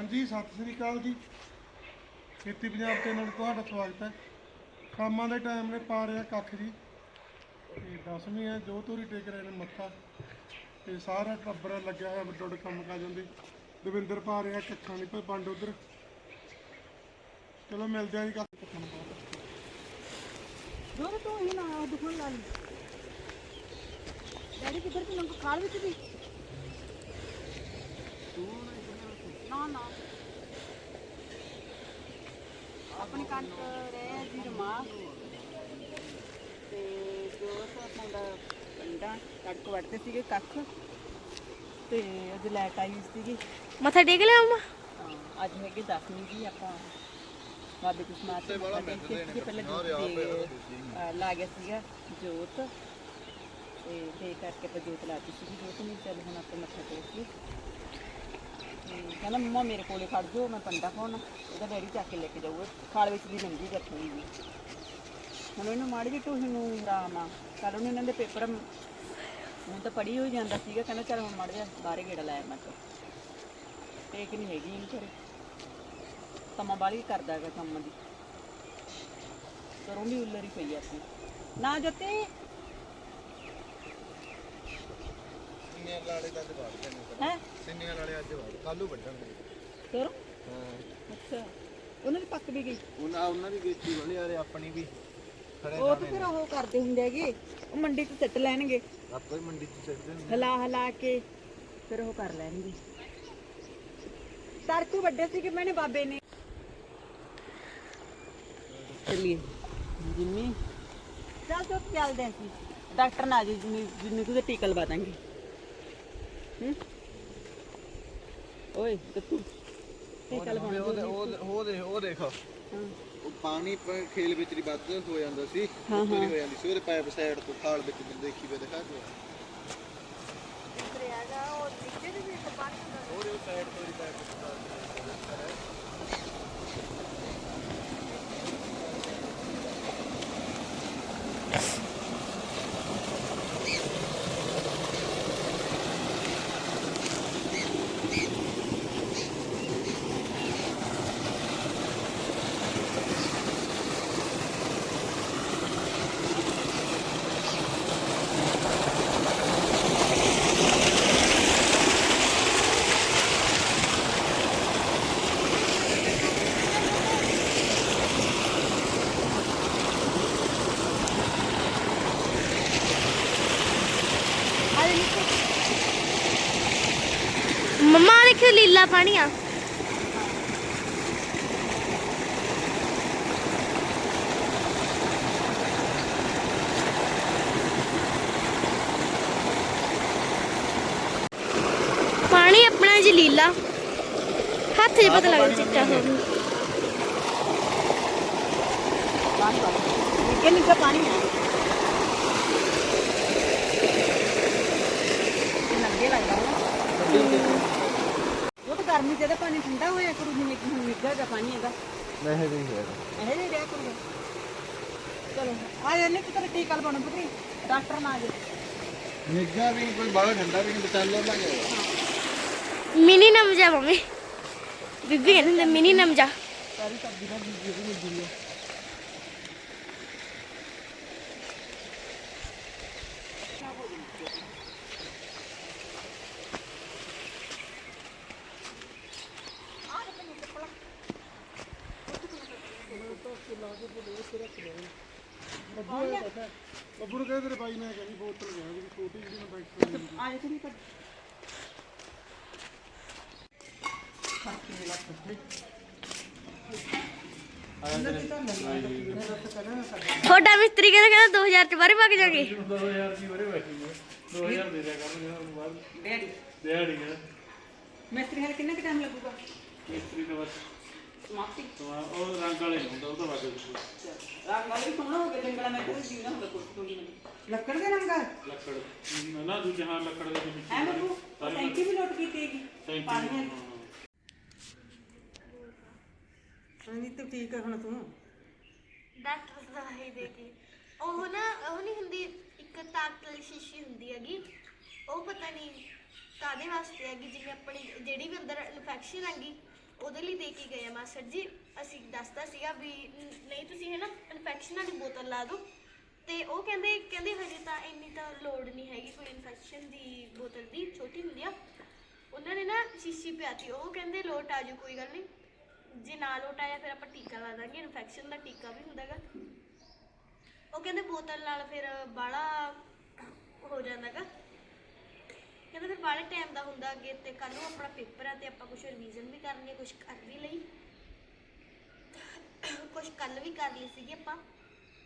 ਹਾਂਜੀ, ਸਤਿ ਸ੍ਰੀ ਅਕਾਲ ਜੀ। ਖੇਤੀ ਪੰਜਾਬ ਚੈਨਲ ਤੁਹਾਡਾ ਸਵਾਗਤ ਹੈ। ਸ਼ਾਮਾਂ ਦੇ ਟਾਈਮ ਨੇ ਪਾ ਰਿਹਾ ਕੱਖ ਜੀ। ਤੇ ਦਸਵੀਂ ਹੈ, ਜੋ ਤੋਰੀ ਟੇਕ ਰਹੇ ਨੇ ਮੱਥਾ। ਤੇ ਸਾਰਾ ਟੱਬਰ ਲੱਗਿਆ ਹੋਇਆ ਵੱਡੇ ਕੰਮ ਕਰ ਜਾਂਦੇ ਦਵਿੰਦਰ ਪਾ ਰਿਹਾ ਕੱਖਾਂ ਦੀ, ਕੋਈ ਪੰਡ ਉਧਰ। ਚਲੋ, ਮਿਲਦੇ ਆਂ ਜੀ ਕੱਖਾਂ ਨੂੰ ਬਾਅਦ। ਦੋਰ ਹੀ ਨਾ ਆ ਦੁਕਾਨ ਡੈਡੀ ਕਿੱਧਰ ਕਿ ਨੰਗ ਖਾਲ ਵਿੱਚ ਦੀ ਨਾ। ਨਾ ਆਪਣੀ ਕਣਕ ਰਹਿ ਜੀ ਰਮਾ ਤੇ ਜੋ ਸਾਡਾ ਦਾ ਪਿੰਡਾਂ ਕਣਕ ਵੜਦੇ ਸੀਗੇ ਕੱਖ। ਤੇ ਅੱਜ ਲੈਟ ਆਈ ਸੀਗੀ। ਮੱਥਾ ਟੇਕ ਲਿਆ ਅੰਮਾ? ਹਾਂ, ਅੱਜ ਹੈਗੇ 10ਵੀਂ ਜੀ ਆਪਾਂ ਬਾਬੇ ਕੁਸ਼ਮਾਰ ਤੇ ਮੱਥਾ ਟੇਕ ਕੇ ਸੀਗੇ। ਪਹਿਲਾਂ ਜੋਤ ਦੇ ਅਹ, ਲਾ ਗਿਆ ਸੀਗਾ ਜੋਤ। ਤੇ ਤੇ ਕਰਕੇ ਆਪਾਂ ਜੋਤ ਲਾਤੀ ਸੀਗੀ। ਜੋਤ ਨਹੀਂ ਚੱਲ ਹੁਣ ਆਪਾਂ ਮੱਥਾ ਟੇਕ ਲਈ ਤੇ ਕਹਿੰਦਾ, ਮੰਮਾ ਮੇਰੇ ਕੋਲੇ ਖੜ ਜਾਓ, ਮੈਂ ਪੰਡਾ ਪਾਉਣਾ। ਉਹਦਾ ਡੈਡੀ ਚੱਕ ਕੇ ਲੈ ਕੇ ਜਾਊਗਾ ਖਾਲ ਵਿੱਚ ਦੀ ਨੰਗੀ ਰੱਖਣੀ ਵੀ ਹੁਣ ਇਹਨੂੰ ਮਾੜੀ ਜਿਹੀ ਟੂਹੀ ਨੂੰ ਆਰਾਮ ਆ। ਕੱਲ ਉਹਨੇ ਇਹਨਾਂ ਦੇ ਪੇਪਰ ਹੁਣ ਤਾਂ ਪੜੀ ਹੋਈ ਜਾਂਦਾ ਸੀਗਾ, ਕਹਿੰਦਾ, ਚੱਲ ਹੁਣ ਮਾੜਾ ਜਿਹਾ ਬਾਹਰੇ ਗੇੜਾ ਲਾਇਆ ਮੈਂ ਤਾਂ। ਟੇਕ ਨਹੀਂ ਹੈਗੀ ਇਹਨੂੰ ਘਰੇ ਸਮਾਂ ਬਾਲੀ ਕਰਦਾ ਹੈਗਾ, ਕੰਮ ਦੀ। ਕਰੋਂ ਵੀ ਉੱਲਰ ਹੀ ਪਈ ਆ ਆਪਣੀ। ਨਾ ਜੱਤੇ ਸਿੰਨੀਆਂ ਲਾੜੇ ਦਾ ਅੱਜ ਵਾੜ ਜਾਣੇ ਹੈ? ਸਿੰਨੀਆਂ ਲਾੜੇ ਅੱਜ ਵਾੜ ਕੱਲੂ ਵੱਢਣਗੇ। ਕਰੋ ਹਾਂ। ਅੱਛਾ। ਉਹਨਾਂ ਦੀ ਪੱਕ ਵੀ ਗਈ? ਉਹਨਾਂ ਉਹਨਾਂ ਦੀ ਵੇਚੀ ਬਣੀ ਯਾਰ ਆਪਣੀ ਵੀ ਖੜੇ ਉਹ ਤਾਂ ਫਿਰ ਉਹ ਕਰਦੇ ਹੁੰਦੇ ਹੈਗੇ। ਉਹ ਮੰਡੀ 'ਚ ਸਿੱਟ ਲੈਣਗੇ। ਆਪੇ ਹੀ ਮੰਡੀ ਚ ਸਿੱਟਦੇ ਨੇ। ਹਲਾ ਹਲਾ ਕੇ ਫਿਰ ਉਹ ਕਰ ਲੈਣਗੇ। ਤਰਕੂ ਵੱਡੇ ਸੀ ਕਿ ਮੈਨੇ ਬਾਬੇ ਨੇ। ਚਲਿਏ। ਜਿੰਮੀ? ਚੱਲ ਚੁੱਪ ਚੱਲਦੇ ਅਸੀਂ। ਡਾਕਟਰ ਨਾ ਜੀ ਜਿੰਨੀ ਜਿੰਨੀ ਕੁ ਟੀਕਾ ਲਵਾ ਦਾਂਗੇ। ਓਏ ਤੂੰ ਟੀਕਾ ਲਵਾਉਣਾ ਉਹ ਦੇ- ਉਹ ਦੇ- ਉਹ ਦੇ ਉਹ ਦੇਖ। ਉਹ ਪਾਣੀ ਪ- ਖੇਲ ਵਿੱਚ ਦੀ ਵੱਧ ਹੋ ਜਾਂਦਾ ਸੀ। ਹਾਂ, ਹੋ। ਜਾਂਦੀ ਸੀ। ਉਹਦੇ ਪਾਈਪ ਸਾਈਡ ਤੋਂ ਖਾਲ ਵਿੱਚ ਦੀ ਦੇਖੀ ਵੇ ਦਿਖਾ ਦਿਓ। ਦੇਖਿਓ ਲੀਲਾ ਪਾਣੀ ਆ। ਪਾਣੀ ਆਪਣਾ ਜੀ ਲੀਲਾ। ਹੱਥ 'ਚ ਪਤਾ ਲੱਗਦਾ ਚਿੱਟਾ ਹੋ ਗਿਆ ਪਾਣੀ ਪਾ ਨਿੱਕੇ ਨਿੱਕੇ ਪਾਣੀ ਹੈ ਇਹ ਨੰਗੇ ਲੱਗਦਾ ਨਾ ਉਹ ਤਾਂ ਗਰਮੀ ਚ ਇਹਦਾ ਪਾਣੀ ਠੰਡਾ ਹੋਇਆ ਕਰੂ ਜਿਵੇਂ ਕਿ ਹੁਣ ਨਿੱਘਾ ਜਿਹਾ ਪਾਣੀ ਹੈਗਾ ਨਹੀਂ ਨਹੀਂ ਹੈ ਇਹ ਨਹੀਂ ਰਿਹਾ ਕਰੂਗਾ ਚਲੋ ਆ ਇਹਨੇ ਕਿਤੇ ਟੀਕਾ ਲਵਾਉਣਾ ਪੁੱਤਰੀ ਡਾਕਟਰ ਨਾ ਆ ਜੇ ਨਿੱਘਾ ਵੀ ਕੋਈ ਬਾਹਲਾ ਠੰਡਾ ਵੀ ਨਹੀਂ ਬਚਾ ਲੋ ਲਾਂਗੇ ਮਿਨੀ ਨਮਜਾ ਮੰਮੀ। ਬੀਬੀ ਕਹਿੰਦੇ ਹੁੰਦੇ ਮਿਨੀ ਨਮਜਾ ਸਾਰੀ ਸਬਜ਼ੀ ਨਾਲ ਬੀਜੀ ਵੀ ਮਿਲਦੀ ਹੈ ਬੱਬੂ ਨੂੰ ਕਹਿੰਦੇ ਤੇਰੇ ਬਾਈ ਨੇ ਕਹਿੰਦੀ ਬੋਤਲ ਗਿਆ ਜਿਹੜੀ ਛੋਟੀ ਜਿਹੜੀ ਮੈਂ ਬੈਠ ਰਹੀ ਆ ਜੇ ਨਹੀਂ ਤੁਹਾਡਾ ਮਿਸਤਰੀ ਕਹਿੰਦਾ ਕਹਿੰਦਾ 2000 ਚ ਬਾਰੇ ਪੱਕ ਜਾਗੇ ਡੈਡੀ ਦਿਹਾੜੀ ਹੈ ਮਿਸਤਰੀ ਹਲ ਕਿੰਨਾ ਕੁ ਟਾਈਮ ਲੱਗੂਗਾ ਮਿਸਤਰੀ ਦਾ ਬਸ ਸਮਾਪਤੀ ਉਹ ਰੰਗ ਵਾਲੇ ਨਹੀਂ ਹੁੰਦਾ ਉਹ ਤਾਂ ਵਾਜੇ ਤੁਸੀਂ ਰਾਤ ਵਾਲੀ ਸੁਣਨਾ ਹੋਵੇ ਜੰਗਲਾ ਮੈਂ ਕੋਈ ਜੀਵਨਾ ਹੁੰਦਾ ਕੋਈ ਟੁੰਡੀ ਨਹੀਂ ਲੱਕੜ ਦੇ ਰੰਗ ਲੱਕੜ ਨਾ- ਨਾ ਦੂਜੇ ਹਾਂ ਲੱਕੜ ਦੇ ਵਿੱਚ ਐ ਮੈਨੂੰ ਟੈਂਕੀ ਵੀ ਲੋਟ ਕੀਤੀ ਹੈਗੀ ਟੈਂਕੀ ਪਾਣੀ ਹਾਂ, ਹੈ ਹਾਂ। ਹਾਂਜੀ ਤੂੰ ਠੀਕ ਹੈ ਹੁਣ ਤੂੰ ਡਾਕਟਰ ਦਵਾਈ ਦੇ ਕੇ ਉਹ ਨਾ, ਉਹ ਨਹੀਂ ਹੁੰਦੀ, ਇੱਕ ਤਾਕਤ ਵਾਲੀ ਸ਼ੀਸ਼ੀ ਹੁੰਦੀ ਹੈਗੀ। ਉਹ ਪਤਾ ਨਹੀਂ ਕਾਦੇ ਵਾਸਤੇ ਹੈਗੀ, ਜਿਵੇਂ ਆਪਣੀ, ਜਿਹੜੀ ਵੀ ਅੰਦਰ ਇਨਫੈਕਸ਼ਨ ਹੈਗੀ, ਉਹਦੇ ਲਈ ਦੇ ਕੇ ਗਏ ਆ ਮਾਸਟਰ ਜੀ। ਅਸੀਂ ਦੱਸਦਾ ਸੀਗਾ ਵੀ ਨਹੀਂ, ਤੁਸੀਂ ਹੈ ਨਾ ਇਨਫੈਕਸ਼ਨ ਵਾਲੀ ਬੋਤਲ ਲਾ ਦਿਓ। ਤੇ ਉਹ ਕਹਿੰਦੇ ਕਹਿੰਦੇ ਹਜੇ ਤਾਂ ਇੰਨੀ ਤਾਂ ਲੋੜ ਨਹੀਂ ਹੈਗੀ ਕੋਈ ਇਨਫੈਕਸ਼ਨ ਦੀ ਬੋਤਲ ਦੀ, ਛੋਟੀ ਹੁੰਦੀ ਆ। ਉਹਨਾਂ ਨੇ ਨਾ ਸ਼ੀਸ਼ੀ ਪਿਆਤੀ। ਉਹ ਕਹਿੰਦੇ, ਲੋਟ ਆ ਜਾਊ ਕੋਈ ਗੱਲ ਨਹੀਂ ਜੇ ਨਾ ਲੋਟ ਆਇਆ, ਫਿਰ ਆਪਾਂ ਟੀਕਾ ਲਾ ਦਾਂਗੇ। ਇਨਫੈਕਸ਼ਨ ਦਾ ਟੀਕਾ ਵੀ ਹੁੰਦਾਗਾ। ਉਹ ਕਹਿੰਦੇ ਬੋਤਲ ਨਾਲ ਫਿਰ ਬਾਲਾ ਹੋ ਜਾਂਦਾਗਾ। ਕਹਿੰਦੇ ਫਿਰ ਬਾਲੇ ਟਾਈਮ ਦਾ ਹੁੰਦਾ ਅੱਗੇ ਤੇ ਕੱਲ ਨੂੰ ਆਪਣਾ ਪੇਪਰ ਆ ਤੇ ਆਪਾਂ ਕੁਝ ਰਿਵੀਜ਼ਨ ਵੀ ਕਰਨੀ ਹੈ ਕੁਝ ਕਰ ਵੀ ਲਈ। ਕੁਝ ਕੱਲ ਵੀ ਕਰ ਲਈ ਸੀਗੀ ਆਪਾਂ